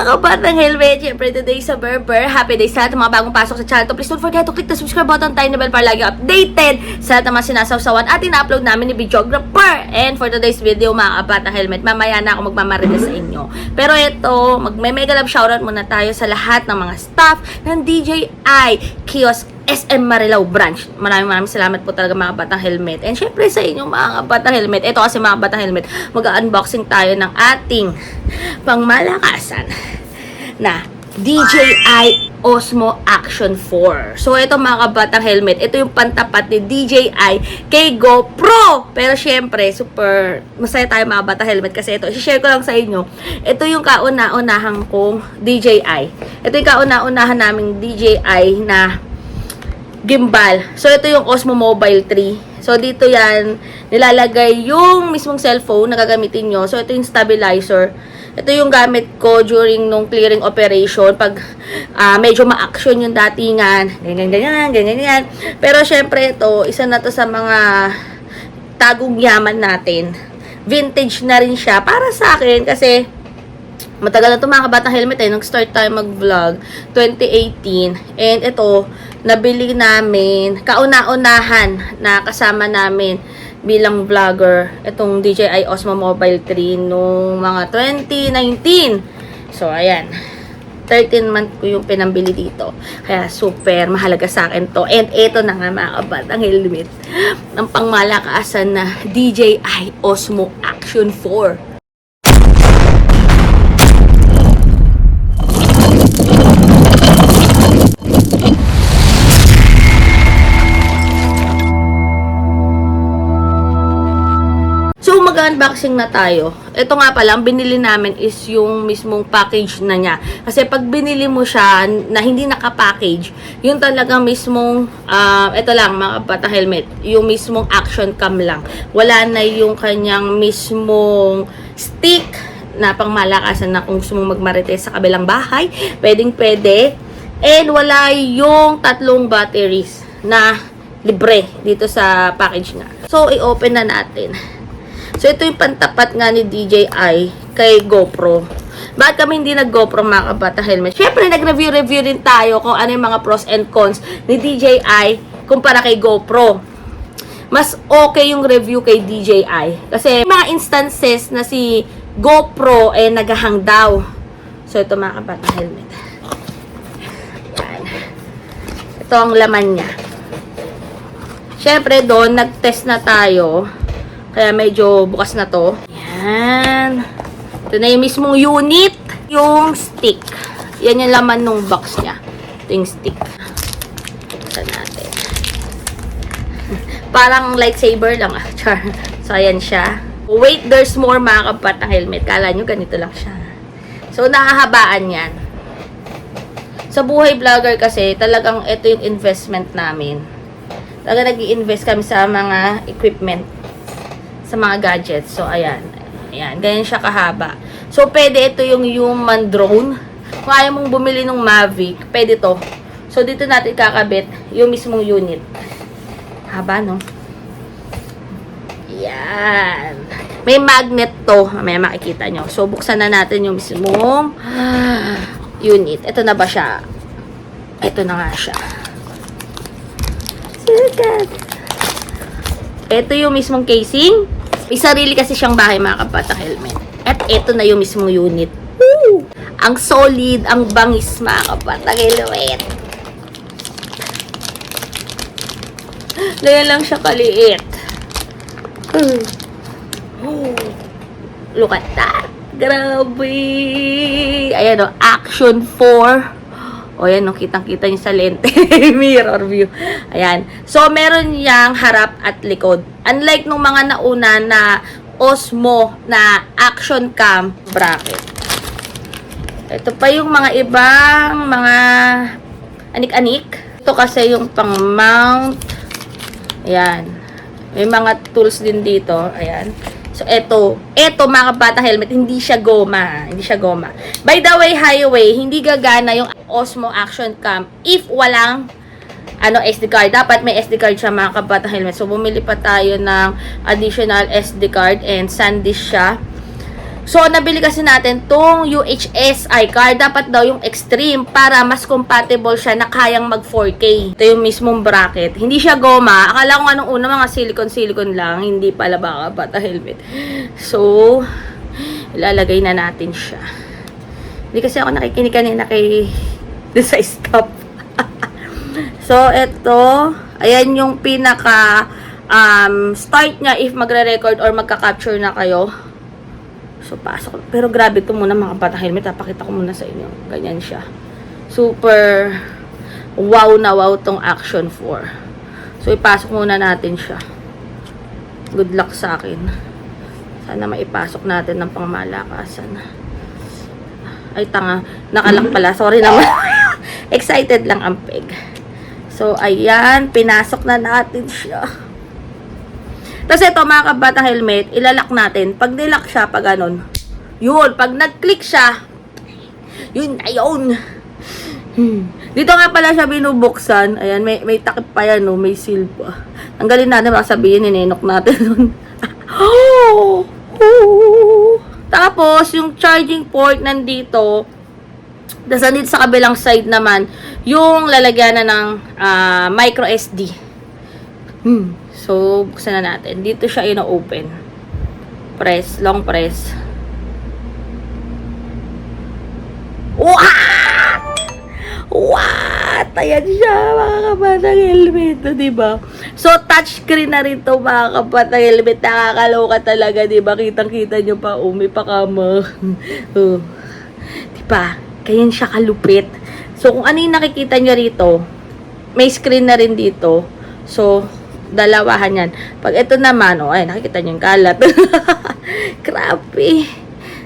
mga kabatang helmet, syempre today sa Berber. Happy day sa lahat ng mga bagong pasok sa channel to. Please don't forget to click the subscribe button, na bell para lagi updated sa lahat ng mga sinasawsawan at ina-upload namin ni videographer. And for today's video, mga kabatang helmet, mamaya na ako magmamarida sa inyo. Pero ito, magme-mega love shoutout muna tayo sa lahat ng mga staff ng DJI Kiosk SM Marilao branch. Maraming maraming salamat po talaga mga batang helmet. And syempre sa inyo mga batang helmet. Ito kasi mga batang helmet, mag-unboxing tayo ng ating pangmalakasan na DJI Osmo Action 4. So, ito mga kabatang helmet, ito yung pantapat ni DJI kay GoPro. Pero syempre, super masaya tayo mga batang helmet kasi ito, share ko lang sa inyo. Ito yung kauna-unahan kong DJI. Ito yung kauna-unahan naming DJI na gimbal. So, ito yung Osmo Mobile 3. So, dito yan, nilalagay yung mismong cellphone na gagamitin nyo. So, ito yung stabilizer. Ito yung gamit ko during nung clearing operation. Pag ah, medyo ma-action yung datingan. Ganyan, ganyan, ganyan, ganyan. Pero, syempre, ito, isa na to sa mga tagong yaman natin. Vintage na rin siya. Para sa akin, kasi matagal na ito mga kabatang helmet eh. Nag-start tayo mag-vlog 2018. And ito, nabili namin, kauna-unahan na kasama namin bilang vlogger, itong DJI Osmo Mobile 3 nung mga 2019. So, ayan. 13 month ko yung pinambili dito. Kaya super mahalaga sa akin to. And ito na nga mga kabatang helmet. Ang pangmalakasan na DJI Osmo Action 4. Mag-unboxing na tayo. Ito nga pala, ang binili namin is yung mismong package na niya. Kasi pag binili mo siya na hindi naka-package, yung talaga mismong, ah, ito lang, mga bata helmet, yung mismong action cam lang. Wala na yung kanyang mismong stick na pangmalakasan na kung gusto magmarites sa kabilang bahay, pwedeng pwede. And wala yung tatlong batteries na libre dito sa package nga. So, i-open na natin. So, ito yung pantapat nga ni DJI kay GoPro. Bakit kami hindi nag-GoPro mga kabata helmet? Siyempre, nag-review-review rin tayo kung ano yung mga pros and cons ni DJI kumpara kay GoPro. Mas okay yung review kay DJI. Kasi mga instances na si GoPro eh naghahang daw. So, ito mga kabata helmet. Yan. Ito ang laman niya. Siyempre, doon, nag-test na tayo. Kaya medyo bukas na to. Yan. Ito na yung mismong unit. Yung stick. Yan yung laman ng box niya. Ito yung stick. Ito natin. Parang lightsaber lang ah. Char. So, ayan siya. Wait, there's more mga kapat ng helmet. Kala nyo ganito lang siya. So, nakahabaan yan. Sa buhay vlogger kasi, talagang ito yung investment namin. Talaga nag invest kami sa mga equipment sa mga gadgets. So, ayan. Ayan. Ganyan siya kahaba. So, pwede ito yung human drone. Kung ayaw mong bumili ng Mavic, pwede to. So, dito natin kakabit yung mismong unit. Haba, no? Yan. May magnet to. Mamaya makikita nyo. So, buksan na natin yung mismong unit. Ito na ba siya? Ito na nga siya. Sikat. Ito yung mismong casing. May sarili kasi siyang bahay mga kapatang helmet. At ito na yung mismong unit. Woo! Ang solid, ang bangis mga kapatang helmet. Ganyan lang siya kaliit. Oh. Look at that. Grabe. Ayan o, Action 4. O yan, no, kitang-kita niyo sa lente. Mirror view. Ayan. So, meron niyang harap at likod. Unlike nung mga nauna na Osmo na action cam bracket. Ito pa yung mga ibang mga anik-anik. Ito kasi yung pang mount. Ayan. May mga tools din dito. Ayan. So, eto. Eto, mga bata helmet, hindi siya goma. Hindi siya goma. By the way, highway, hindi gagana yung Osmo Action Cam if walang ano, SD card. Dapat may SD card siya, mga kabata helmet. So, bumili pa tayo ng additional SD card and SanDisk siya. So, nabili kasi natin tong UHS iCar. Dapat daw yung Extreme para mas compatible siya na kayang mag 4K. Ito yung mismong bracket. Hindi siya goma. Akala ko nga nung una mga silicone-silicone lang. Hindi pala baka bata helmet. So, ilalagay na natin siya. Hindi kasi ako nakikinig kanina kay sa stop. so, ito, ayan yung pinaka um, start niya if magre-record or magka-capture na kayo. So, pasok. Pero grabe to muna mga bata helmet. Papakita ko muna sa inyo. Ganyan siya. Super wow na wow tong Action 4. So, ipasok muna natin siya. Good luck sa akin. Sana maipasok natin ng pangmalakasan. Ay, tanga. Nakalak pala. Sorry naman. Excited lang ang peg. So, ayan. Pinasok na natin siya. Tapos ito, mga kabata helmet, ilalak natin. Pag nilak siya, pag ganun. Yun, pag nag-click siya, yun na yun. Hmm. Dito nga pala siya binubuksan. Ayan, may, may takip pa yan, no? may seal pa. Tanggalin natin, baka sabihin, ninenok natin nun. oh! Oh! Tapos, yung charging port nandito, tapos nandito sa kabilang side naman, yung lalagyan na ng ah, micro SD. Hmm. So, buksan na natin. Dito siya ino-open. Press, long press. What? What? Ayan siya, mga kabatang helmet, no, diba? So, touchscreen na rin to, mga kabatang helmet. Nakakaloka talaga, diba? Kitang-kita nyo pa, oh, may pakama. oh. Diba? Ganyan siya kalupit. So, kung ano yung nakikita nyo rito, may screen na rin dito. So, dalawahan yan. Pag ito naman, oh, ay, nakikita nyo yung kalat. Grabe.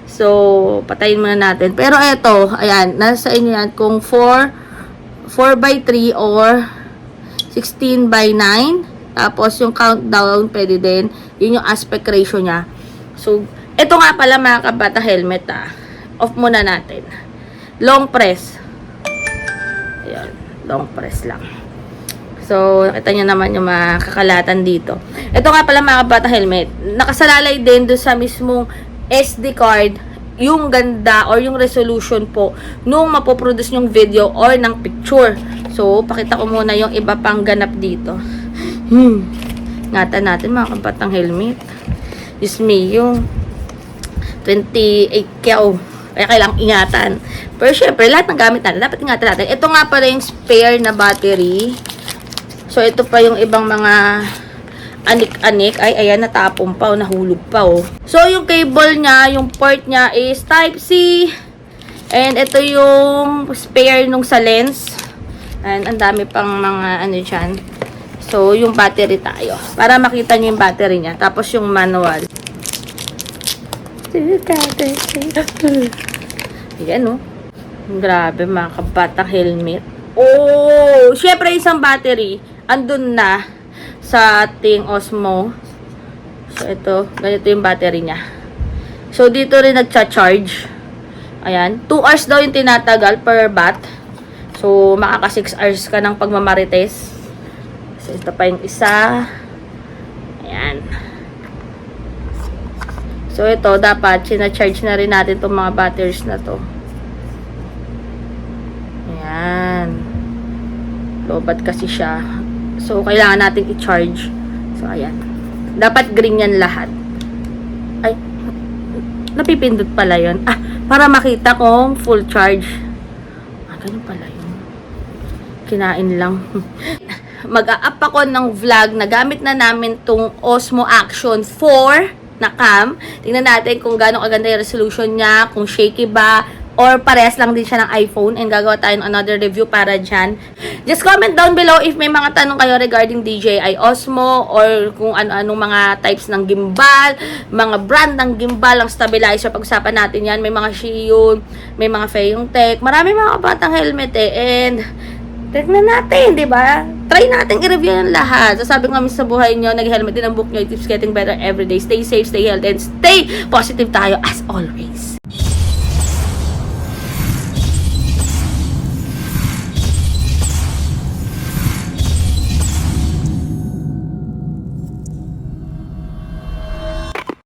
So, patayin muna natin. Pero ito, ayan, nasa inyo yan. Kung 4, 4 by 3 or 16 by 9. Tapos, yung countdown, pwede din. Yun yung aspect ratio niya. So, ito nga pala mga kabata helmet, ah. Off muna natin. Long press. Ayan, long press lang. So, nakita nyo naman yung mga kakalatan dito. Ito nga pala mga kabata helmet. Nakasalalay din doon sa mismong SD card yung ganda or yung resolution po nung mapoproduce yung video or ng picture. So, pakita ko muna yung iba pang ganap dito. Hmm. Ngatan natin mga kabatang helmet. Diyos me, yung 28 kyaw. Kaya kailangang ingatan. Pero syempre, lahat ng gamit natin, dapat ingatan natin. Ito nga pala yung spare na battery. So, ito pa yung ibang mga anik-anik. Ay, ayan, natapon pa o nahulog pa o. So, yung cable niya, yung port niya is Type-C. And ito yung spare nung sa lens. And ang dami pang mga ano dyan. So, yung battery tayo. Para makita nyo yung battery niya. Tapos yung manual. Ayan o. Grabe mga kabatang helmet. Oh! Syempre isang battery. Andun na sa ating Osmo. So, ito. Ganito yung battery niya. So, dito rin nagcha-charge. Ayan. 2 hours daw yung tinatagal per bat. So, makaka 6 hours ka ng pagmamarites. So, ito pa yung isa. Ayan. So, ito, dapat, sina-charge na rin natin itong mga batteries na to. Ayan. Lobat kasi siya. So, kailangan natin i-charge. So, ayan. Dapat green yan lahat. Ay, napipindot pala yon Ah, para makita kung full charge. Ah, ganun pala yun. Kinain lang. Mag-a-up ako ng vlog na gamit na namin tong Osmo Action 4 na cam. Tingnan natin kung gaano kaganda yung resolution niya, kung shaky ba, or parehas lang din siya ng iPhone and gagawa tayo ng another review para dyan. Just comment down below if may mga tanong kayo regarding DJI Osmo or kung ano-anong mga types ng gimbal, mga brand ng gimbal, ang stabilizer, pag-usapan natin yan. May mga Shiyun, may mga Feiyong Tech, marami mga batang helmet eh. And tignan natin, di ba? Try natin i-review yung lahat. So, sabi ko nga sa buhay nyo, nag-helmet din ang book nyo. It keeps getting better every day. Stay safe, stay healthy, and stay positive tayo as always.